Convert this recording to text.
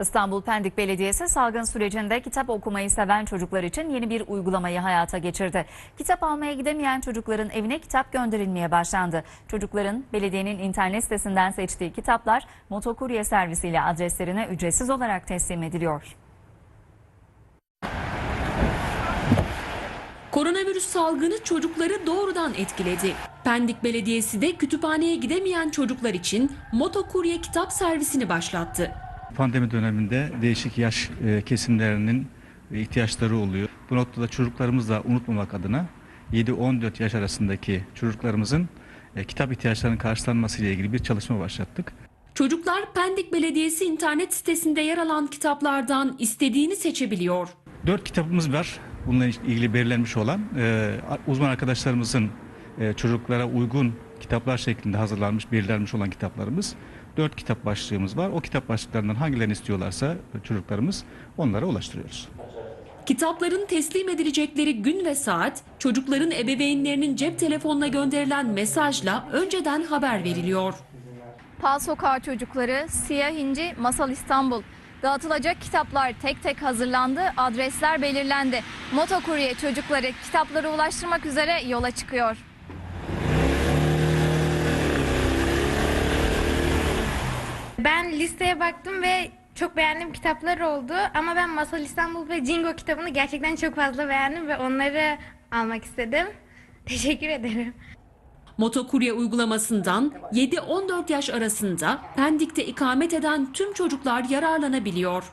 İstanbul Pendik Belediyesi salgın sürecinde kitap okumayı seven çocuklar için yeni bir uygulamayı hayata geçirdi. Kitap almaya gidemeyen çocukların evine kitap gönderilmeye başlandı. Çocukların belediyenin internet sitesinden seçtiği kitaplar motokurye servisiyle adreslerine ücretsiz olarak teslim ediliyor. Koronavirüs salgını çocukları doğrudan etkiledi. Pendik Belediyesi de kütüphaneye gidemeyen çocuklar için motokurye kitap servisini başlattı. Pandemi döneminde değişik yaş e, kesimlerinin ihtiyaçları oluyor. Bu noktada çocuklarımızı da unutmamak adına 7-14 yaş arasındaki çocuklarımızın e, kitap ihtiyaçlarının karşılanması ile ilgili bir çalışma başlattık. Çocuklar Pendik Belediyesi internet sitesinde yer alan kitaplardan istediğini seçebiliyor. Dört kitabımız var. Bununla ilgili belirlenmiş olan e, uzman arkadaşlarımızın e, çocuklara uygun kitaplar şeklinde hazırlanmış, belirlenmiş olan kitaplarımız. Dört kitap başlığımız var. O kitap başlıklarından hangilerini istiyorlarsa çocuklarımız onlara ulaştırıyoruz. Kitapların teslim edilecekleri gün ve saat çocukların ebeveynlerinin cep telefonuna gönderilen mesajla önceden haber veriliyor. Pal Sokağı Çocukları, Siyah İnci, Masal İstanbul. Dağıtılacak kitaplar tek tek hazırlandı, adresler belirlendi. Motokurye çocukları kitapları ulaştırmak üzere yola çıkıyor. Ben listeye baktım ve çok beğendiğim kitaplar oldu. Ama ben Masal İstanbul ve Jingo kitabını gerçekten çok fazla beğendim ve onları almak istedim. Teşekkür ederim. Motokurye uygulamasından 7-14 yaş arasında Pendik'te ikamet eden tüm çocuklar yararlanabiliyor.